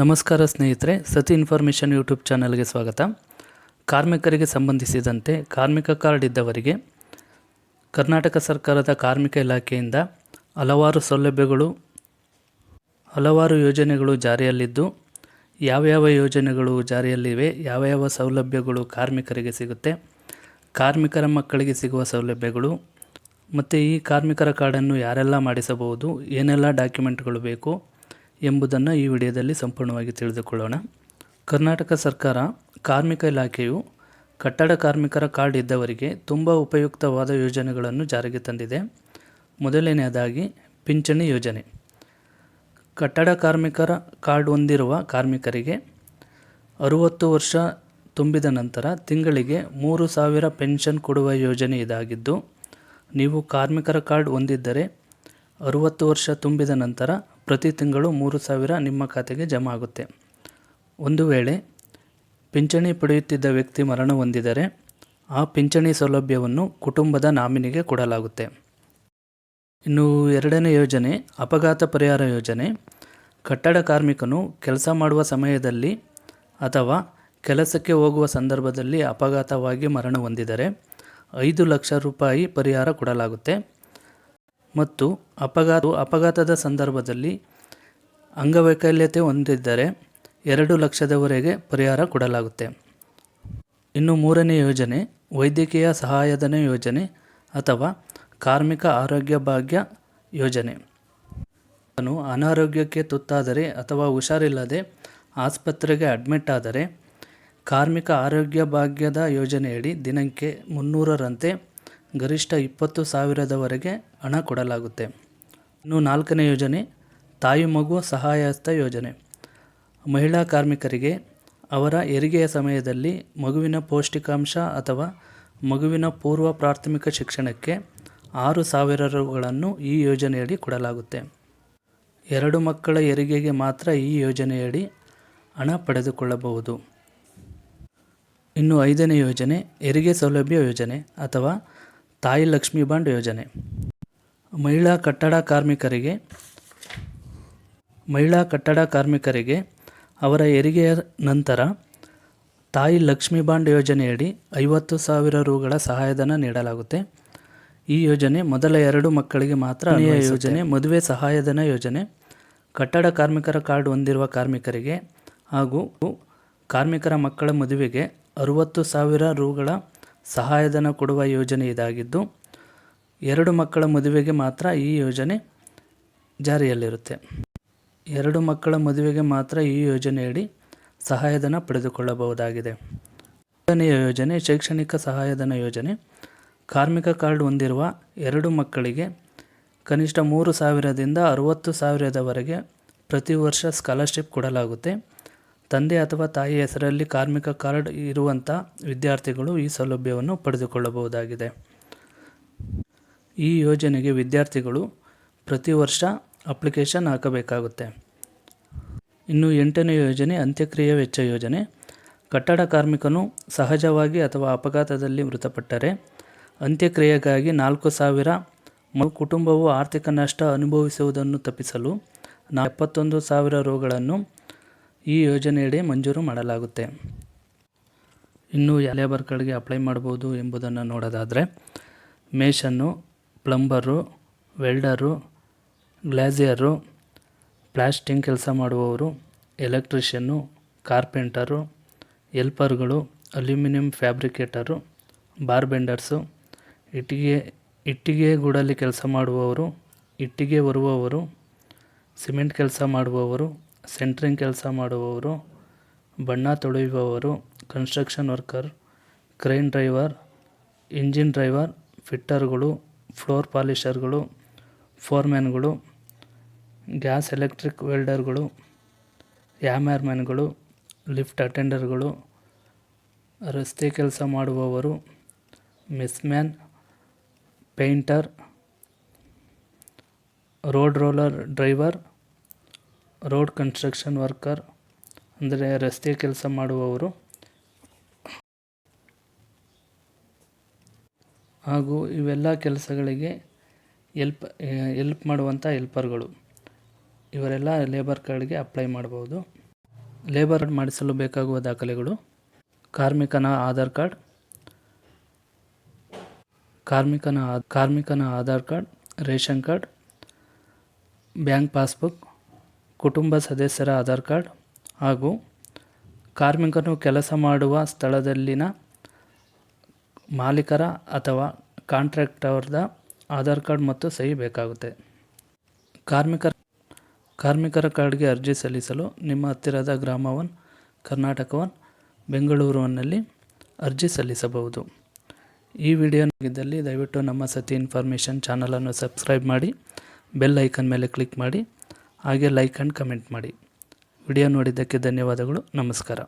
ನಮಸ್ಕಾರ ಸ್ನೇಹಿತರೆ, ಸತಿ ಇನ್ಫಾರ್ಮೇಷನ್ ಯೂಟ್ಯೂಬ್ ಚಾನಲ್ಗೆ ಸ್ವಾಗತ. ಕಾರ್ಮಿಕರಿಗೆ ಸಂಬಂಧಿಸಿದಂತೆ ಕಾರ್ಮಿಕ ಕಾರ್ಡ್ ಇದ್ದವರಿಗೆ ಕರ್ನಾಟಕ ಸರ್ಕಾರದ ಕಾರ್ಮಿಕ ಇಲಾಖೆಯಿಂದ ಹಲವಾರು ಸೌಲಭ್ಯಗಳು, ಹಲವಾರು ಯೋಜನೆಗಳು ಜಾರಿಯಲ್ಲಿದ್ದು ಯಾವ ಯಾವ ಯೋಜನೆಗಳು ಜಾರಿಯಲ್ಲಿವೆ ಯಾವ ಯಾವ ಸೌಲಭ್ಯಗಳು ಕಾರ್ಮಿಕರಿಗೆ ಸಿಗುತ್ತೆ, ಕಾರ್ಮಿಕರ ಮಕ್ಕಳಿಗೆ ಸಿಗುವ ಸೌಲಭ್ಯಗಳು, ಮತ್ತು ಈ ಕಾರ್ಮಿಕರ ಕಾರ್ಡನ್ನು ಯಾರೆಲ್ಲ ಮಾಡಿಸಬಹುದು, ಏನೆಲ್ಲ ಡಾಕ್ಯುಮೆಂಟ್ಗಳು ಬೇಕು ಎಂಬುದನ್ನು ಈ ವಿಡಿಯೋದಲ್ಲಿ ಸಂಪೂರ್ಣವಾಗಿ ತಿಳಿದುಕೊಳ್ಳೋಣ. ಕರ್ನಾಟಕ ಸರ್ಕಾರ, ಕಾರ್ಮಿಕ ಇಲಾಖೆಯು ಕಟ್ಟಡ ಕಾರ್ಮಿಕರ ಕಾರ್ಡ್ ಇದ್ದವರಿಗೆ ತುಂಬ ಉಪಯುಕ್ತವಾದ ಯೋಜನೆಗಳನ್ನು ಜಾರಿಗೆ ತಂದಿದೆ. ಮೊದಲನೆಯದಾಗಿ, ಪಿಂಚಣಿ ಯೋಜನೆ. ಕಟ್ಟಡ ಕಾರ್ಮಿಕರ ಕಾರ್ಡ್ ಹೊಂದಿರುವ ಕಾರ್ಮಿಕರಿಗೆ ಅರುವತ್ತು ವರ್ಷ ತುಂಬಿದ ನಂತರ ತಿಂಗಳಿಗೆ ಮೂರು ಸಾವಿರ ಪೆನ್ಷನ್ ಕೊಡುವ ಯೋಜನೆ ಇದಾಗಿದ್ದು, ನೀವು ಕಾರ್ಮಿಕರ ಕಾರ್ಡ್ ಹೊಂದಿದ್ದರೆ ಅರುವತ್ತು ವರ್ಷ ತುಂಬಿದ ನಂತರ ಪ್ರತಿ ತಿಂಗಳು ಮೂರು ಸಾವಿರ ನಿಮ್ಮ ಖಾತೆಗೆ ಜಮಾ ಆಗುತ್ತೆ. ಒಂದು ವೇಳೆ ಪಿಂಚಣಿ ಪಡೆಯುತ್ತಿದ್ದ ವ್ಯಕ್ತಿ ಮರಣ ಹೊಂದಿದರೆ ಆ ಪಿಂಚಣಿ ಸೌಲಭ್ಯವನ್ನು ಕುಟುಂಬದ ನಾಮಿನಿಗೆ ಕೊಡಲಾಗುತ್ತೆ. ಇನ್ನು ಎರಡನೇ ಯೋಜನೆ, ಅಪಘಾತ ಪರಿಹಾರ ಯೋಜನೆ. ಕಟ್ಟಡ ಕಾರ್ಮಿಕನು ಕೆಲಸ ಮಾಡುವ ಸಮಯದಲ್ಲಿ ಅಥವಾ ಕೆಲಸಕ್ಕೆ ಹೋಗುವ ಸಂದರ್ಭದಲ್ಲಿ ಅಪಘಾತವಾಗಿ ಮರಣ ಹೊಂದಿದರೆ ಐದು ಲಕ್ಷ ರೂಪಾಯಿ ಪರಿಹಾರ ಕೊಡಲಾಗುತ್ತೆ. ಮತ್ತು ಅಪಘಾತ ಅಪಘಾತದ ಸಂದರ್ಭದಲ್ಲಿ ಅಂಗವೈಕಲ್ಯತೆ ಹೊಂದಿದ್ದರೆ ಎರಡು ಲಕ್ಷದವರೆಗೆ ಪರಿಹಾರ ಕೊಡಲಾಗುತ್ತೆ. ಇನ್ನು ಮೂರನೇ ಯೋಜನೆ, ವೈದ್ಯಕೀಯ ಸಹಾಯಧನ ಯೋಜನೆ ಅಥವಾ ಕಾರ್ಮಿಕ ಆರೋಗ್ಯ ಭಾಗ್ಯ ಯೋಜನೆ. ಅವನು ಅನಾರೋಗ್ಯಕ್ಕೆ ತುತ್ತಾದರೆ ಅಥವಾ ಹುಷಾರಿಲ್ಲದೆ ಆಸ್ಪತ್ರೆಗೆ ಅಡ್ಮಿಟ್ ಆದರೆ ಕಾರ್ಮಿಕ ಆರೋಗ್ಯ ಭಾಗ್ಯದ ಯೋಜನೆಯಡಿ ದಿನಕ್ಕೆ ಮುನ್ನೂರರಂತೆ ಗರಿಷ್ಠ ಇಪ್ಪತ್ತು ಸಾವಿರದವರೆಗೆ ಹಣ ಕೊಡಲಾಗುತ್ತೆ. ಇನ್ನು ನಾಲ್ಕನೇ ಯೋಜನೆ, ತಾಯಿ ಮಗು ಸಹಾಯಹಸ್ತ ಯೋಜನೆ. ಮಹಿಳಾ ಕಾರ್ಮಿಕರಿಗೆ ಅವರ ಹೆರಿಗೆಯ ಸಮಯದಲ್ಲಿ ಮಗುವಿನ ಪೌಷ್ಟಿಕಾಂಶ ಅಥವಾ ಮಗುವಿನ ಪೂರ್ವ ಪ್ರಾಥಮಿಕ ಶಿಕ್ಷಣಕ್ಕೆ ಆರು ಸಾವಿರ ರುಗಳನ್ನು ಈ ಯೋಜನೆಯಡಿ ಕೊಡಲಾಗುತ್ತೆ. ಎರಡು ಮಕ್ಕಳ ಹೆರಿಗೆಗೆ ಮಾತ್ರ ಈ ಯೋಜನೆಯಡಿ ಹಣ ಪಡೆದುಕೊಳ್ಳಬಹುದು. ಇನ್ನು ಐದನೇ ಯೋಜನೆ ಹೆರಿಗೆ ಸೌಲಭ್ಯ ಯೋಜನೆ ಅಥವಾ ತಾಯಿ ಲಕ್ಷ್ಮಿ ಬಾಂಡ್ ಯೋಜನೆ. ಮಹಿಳಾ ಕಟ್ಟಡ ಕಾರ್ಮಿಕರಿಗೆ ಮಹಿಳಾ ಕಟ್ಟಡ ಕಾರ್ಮಿಕರಿಗೆ ಅವರ ಹೆರಿಗೆಯ ನಂತರ ತಾಯಿ ಲಕ್ಷ್ಮಿ ಬಾಂಡ್ ಯೋಜನೆಯಡಿ ಐವತ್ತು ಸಾವಿರ ರುಗಳ ಸಹಾಯಧನ ನೀಡಲಾಗುತ್ತೆ. ಈ ಯೋಜನೆ ಮೊದಲ ಎರಡು ಮಕ್ಕಳಿಗೆ ಮಾತ್ರ ಅನ್ವಯ ಯೋಜನೆ ಮದುವೆ ಸಹಾಯಧನ ಯೋಜನೆ ಕಟ್ಟಡ ಕಾರ್ಮಿಕರ ಕಾರ್ಡ್ ಹೊಂದಿರುವ ಕಾರ್ಮಿಕರಿಗೆ ಹಾಗೂ ಕಾರ್ಮಿಕರ ಮಕ್ಕಳ ಮದುವೆಗೆ ಅರುವತ್ತು ಸಾವಿರ ರುಗಳ ಸಹಾಯಧನ ಕೊಡುವ ಯೋಜನೆ ಇದಾಗಿದ್ದು, ಎರಡು ಮಕ್ಕಳ ಮದುವೆಗೆ ಮಾತ್ರ ಈ ಯೋಜನೆ ಜಾರಿಯಲ್ಲಿರುತ್ತೆ. ಎರಡು ಮಕ್ಕಳ ಮದುವೆಗೆ ಮಾತ್ರ ಈ ಯೋಜನೆಯಡಿ ಸಹಾಯಧನ ಪಡೆದುಕೊಳ್ಳಬಹುದಾಗಿದೆ. ಎರಡನೆಯ ಯೋಜನೆ, ಶೈಕ್ಷಣಿಕ ಸಹಾಯಧನ ಯೋಜನೆ. ಕಾರ್ಮಿಕ ಕಾರ್ಡ್ ಹೊಂದಿರುವ ಎರಡು ಮಕ್ಕಳಿಗೆ ಕನಿಷ್ಠ ಮೂರು ಸಾವಿರದಿಂದ ಅರುವತ್ತು ಸಾವಿರದವರೆಗೆ ಪ್ರತಿ ವರ್ಷ ಸ್ಕಾಲರ್ಶಿಪ್ ಕೊಡಲಾಗುತ್ತೆ. ತಂದೆ ಅಥವಾ ತಾಯಿ ಹೆಸರಲ್ಲಿ ಕಾರ್ಮಿಕ ಕಾರ್ಡ್ ಇರುವಂಥ ವಿದ್ಯಾರ್ಥಿಗಳು ಈ ಸೌಲಭ್ಯವನ್ನು ಪಡೆದುಕೊಳ್ಳಬಹುದಾಗಿದೆ. ಈ ಯೋಜನೆಗೆ ವಿದ್ಯಾರ್ಥಿಗಳು ಪ್ರತಿ ವರ್ಷ ಅಪ್ಲಿಕೇಶನ್ ಹಾಕಬೇಕಾಗುತ್ತೆ. ಇನ್ನು ಎಂಟನೇ ಯೋಜನೆ, ಅಂತ್ಯಕ್ರಿಯೆ ವೆಚ್ಚ ಯೋಜನೆ. ಕಟ್ಟಡ ಕಾರ್ಮಿಕನು ಸಹಜವಾಗಿ ಅಥವಾ ಅಪಘಾತದಲ್ಲಿ ಮೃತಪಟ್ಟರೆ ಅಂತ್ಯಕ್ರಿಯೆಗಾಗಿ ನಾಲ್ಕು ಸಾವಿರ ಕುಟುಂಬವು ಆರ್ಥಿಕ ನಷ್ಟ ಅನುಭವಿಸುವುದನ್ನು ತಪ್ಪಿಸಲು ನಾ ಎಪ್ಪತ್ತೊಂದು ಸಾವಿರ ರುಗಳನ್ನು ಈ ಯೋಜನೆಯಡಿ ಮಂಜೂರು ಮಾಡಲಾಗುತ್ತೆ. ಇನ್ನು ಲೇಬರ್ ಕಾರ್ಡ್ಗೆ ಅಪ್ಲೈ ಮಾಡ್ಬೋದು ಎಂಬುದನ್ನು ನೋಡೋದಾದರೆ, ಮೇಷನ್ನು, ಪ್ಲಂಬರು, ವೆಲ್ಡರು, ಗ್ಲಾಸಿಯರು, ಪ್ಲಾಸ್ಟಿಂಗ್ ಕೆಲಸ ಮಾಡುವವರು, ಎಲೆಕ್ಟ್ರಿಷಿಯನ್ನು, ಕಾರ್ಪೆಂಟರು, ಎಲ್ಪರ್ಗಳು, ಅಲ್ಯೂಮಿನಿಯಂ ಫ್ಯಾಬ್ರಿಕೇಟರು ಬಾರ್ಬೆಂಡರ್ಸು ಇಟ್ಟಿಗೆ ಇಟ್ಟಿಗೆ ಗೂಡಲ್ಲಿ ಕೆಲಸ ಮಾಡುವವರು, ಇಟ್ಟಿಗೆ ಹೊರುವವರು ಸಿಮೆಂಟ್ ಕೆಲಸ ಮಾಡುವವರು ಸೆಂಟ್ರಿಂಗ್ ಕೆಲಸ ಮಾಡುವವರು, ಬಣ್ಣ ತೊಳೆಯುವವರು, construction worker, crane driver, engine driver, ಫಿಟ್ಟರ್ಗಳು, floor ಪಾಲಿಷರ್ಗಳು, ಫೋರ್ಮ್ಯಾನ್ಗಳು, ಗ್ಯಾಸ್ ಎಲೆಕ್ಟ್ರಿಕ್ ವೆಲ್ಡರ್ಗಳು ಯಾಮ್ಯಾರ್ಮ್ಯಾನ್ಗಳು ಲಿಫ್ಟ್ ಅಟೆಂಡರ್ಗಳು, ರಸ್ತೆ ಕೆಲಸ ಮಾಡುವವರು, ಮಿಸ್ಮ್ಯಾನ್, painter, road roller driver road construction worker, ಅಂದರೆ ರಸ್ತೆ ಕೆಲಸ ಮಾಡುವವರು. ಹಾಗೂ ಇವೆಲ್ಲ ಕೆಲಸಗಳಿಗೆ ಎಲ್ಪ್ ಎಲ್ಪ್ ಮಾಡುವಂಥ ಹೆಲ್ಪರ್ಗಳು. ಇವರೆಲ್ಲ ಲೇಬರ್ ಕಾರ್ಡ್ಗೆ ಅಪ್ಲೈ ಮಾಡಬಹುದು. ಲೇಬರ್ ಮಾಡಿಸಲು ಬೇಕಾಗುವ ದಾಖಲೆಗಳು. ಕಾರ್ಮಿಕನ ಆಧಾರ್ ಕಾರ್ಡ್. ಕಾರ್ಮಿಕನ ಕಾರ್ಮಿಕನ Aadhaar card, ration card, bank passbook. ಕುಟುಂಬ ಸದಸ್ಯರ ಆಧಾರ್ ಕಾರ್ಡ್ ಹಾಗೂ ಕಾರ್ಮಿಕನು ಕೆಲಸ ಮಾಡುವ ಸ್ಥಳದಲ್ಲಿನ ಮಾಲೀಕರ ಅಥವಾ ಕಾಂಟ್ರಾಕ್ಟರ್ದ ಆಧಾರ್ ಕಾರ್ಡ್ ಮತ್ತು ಸಹಿ ಬೇಕಾಗುತ್ತೆ. ಕಾರ್ಮಿಕರ ಕಾರ್ಮಿಕರ ಕಾರ್ಡ್ಗೆ ಅರ್ಜಿ ಸಲ್ಲಿಸಲು ನಿಮ್ಮ ಹತ್ತಿರದ ಗ್ರಾಮ ಒನ್ ಕರ್ನಾಟಕ ಒನ್ ಬೆಂಗಳೂರು ಒನ್ನಲ್ಲಿ ಅರ್ಜಿ ಸಲ್ಲಿಸಬಹುದು. ಈ ವಿಡಿಯೋ ಇದ್ದಲ್ಲಿ ದಯವಿಟ್ಟು ನಮ್ಮ ಸತಿ ಇನ್ಫಾರ್ಮೇಷನ್ ಚಾನಲನ್ನು ಸಬ್ಸ್ಕ್ರೈಬ್ ಮಾಡಿ, ಬೆಲ್ ಐಕನ್ ಮೇಲೆ ಕ್ಲಿಕ್ ಮಾಡಿ. ಹಾಗೆ ಲೈಕ್ ಆ್ಯಂಡ್ ಕಮೆಂಟ್ ಮಾಡಿ. ವಿಡಿಯೋ ನೋಡಿದ್ದಕ್ಕೆ ಧನ್ಯವಾದಗಳು. ನಮಸ್ಕಾರ.